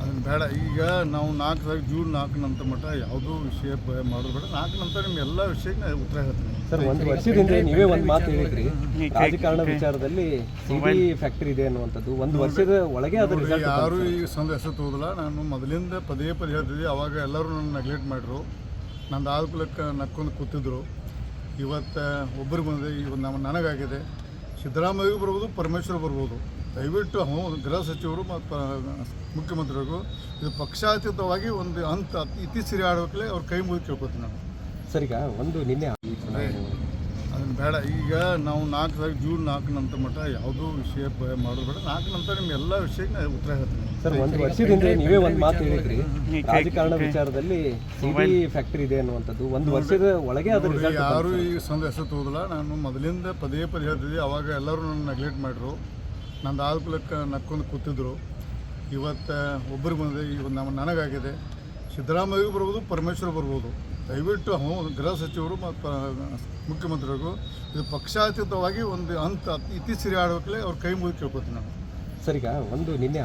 ಅದನ್ನು ಬೇಡ. ಈಗ ನಾವು ನಾಲ್ಕು ತಾರೀಕು ಜೂನ್ ನಾಲ್ಕು ನಂತರ ಮಟ್ಟ ಯಾವುದೂ ವಿಷಯ ಮಾಡೋದು ಬೇಡ. ನಾಲ್ಕು ನಂತರ ನಿಮ್ಮ ಎಲ್ಲ ವಿಷಯಕ್ಕೆ ನಾನು ಉತ್ತರ ಹೇಳ್ತೀನಿ. ಸರ್ ಒಂದು ವರ್ಷದಿಂದ ನೀವೇ ಒಂದು ಮಾತು ಹೇಳಿದ್ರಿ. ರಾಜಕಾರಣ ವಿಚಾರದಲ್ಲಿ ಸಿಡಿ ಫ್ಯಾಕ್ಟರಿ ಇದೆ ಅನ್ನುವಂಥದ್ದು. ಒಂದು ವರ್ಷದ ಒಳಗೆ ಅದು ರಿಸಲ್ಟ್ ಯಾರು ಈಗ ಸಂದೇಶ ಹೆಸರು ತಗೋದಿಲ್ಲ. ನಾನು ಮೊದಲಿಂದ ಪದೇ ಪದೇ ಹೇಳ್ತಿದ್ದೆ. ಅವಾಗ ಎಲ್ಲರೂ ನನ್ನ ನೆಗ್ಲೆಕ್ಟ್ ಮಾಡಿದ್ರು ನಂದು ಆದ್ಕೂಲಕ್ಕೆ ನಕ್ಕೊಂಡು ಕೂತಿದ್ರು. ಇವತ್ತು ಒಬ್ಬರಿಗೆ ಬಂದಿದೆ. ಈಗ ನಮ್ಮ ನನಗಾಗಿದೆ. ಸಿದ್ದರಾಮಯ್ಯಗೂ ಬರ್ಬೋದು ಪರಮೇಶ್ವರ ಬರ್ಬೋದು. ದಯವಿಟ್ಟು ಹ್ಞೂ ಗೃಹ ಸಚಿವರು ಮತ್ತು ಮುಖ್ಯಮಂತ್ರಿಗಳಿಗೂ ಇದು ಪಕ್ಷಾತೀತವಾಗಿ ಒಂದು ಹಂತ ಇತ್ತೀಚೆಗೆ ಆಡೋಕ್ಲೇ ಅವ್ರ ಕೈ ಮುಗಿದು ಕೇಳ್ಕೊತೀನಿ ನಾನು. ಸರ್ ಈಗ ಒಂದು ನಿನ್ನೆ ಅದನ್ನು ಬೇಡ. ಈಗ ನಾವು ನಾಲ್ಕು ತಾರೀಕು ಜೂನ್ ನಾಲ್ಕು ನಂತರ ಮಟ್ಟ ಯಾವುದೂ ವಿಷಯ ಮಾಡೋದು ಬೇಡ. ನಾಲ್ಕು ನಂತರ ನಿಮ್ಮ ಎಲ್ಲ ವಿಷಯಕ್ಕೆ ನಾನು ಉತ್ತರ ಹೇಳ್ತೀನಿ. ಸರ್ ಒಂದು ವರ್ಷದಿಂದ ನೀವೇ ಒಂದು ಮಾತು ಹೇಳಿದ್ರಿ. ರಾಜಕಾರಣ ವಿಚಾರದಲ್ಲಿ ಸಿಡಿ ಫ್ಯಾಕ್ಟರಿ ಇದೆ ಅನ್ನುವಂಥದ್ದು. ಒಂದು ವರ್ಷದ ಒಳಗೆ ಅದು ಯಾರು ಈ ಸಂದೇಶ ತೋದಲ್ಲ ನಾನು ಮೊದಲಿಂದ ಪದೇ ಪದೇ ಹೇಳ್ತಿದ್ದೆ. ಅವಾಗ ಎಲ್ಲರೂ ನನ್ನ ನೆಗ್ಲೆಕ್ಟ್ ಮಾಡಿದ್ರು. ನಂದು ಆದ್ಕೂಲಕ್ಕೆ ನಕ್ಕೊಂಡು ಕೂತಿದ್ರು. ಇವತ್ತು ಒಬ್ಬರು ಬಂದಿದೆ ಈಗ ನಮ್ಮ ನನಗಾಗಿದೆ. ಸಿದ್ದರಾಮಯ್ಯಗೂ ಬರ್ಬೋದು, ಪರಮೇಶ್ವರ ಬರ್ಬೋದು. ದಯವಿಟ್ಟು ಹ್ಞೂ ಗೃಹ ಸಚಿವರು ಮತ್ತು ಮುಖ್ಯಮಂತ್ರಿಗಳಿಗೂ ಇದು ಪಕ್ಷಾತೀತವಾಗಿ ಒಂದು ಹಂತ ಇತ್ತೀಚೆಗೆ ಆಡಬೇಕಲೇ ಅವ್ರ ಕೈ ಮುಗಿದು ಕೇಳ್ಕೊತೀನಿ ನಾನು. ಸರಿಗ, ಒಂದು ನಿನ್ನೆ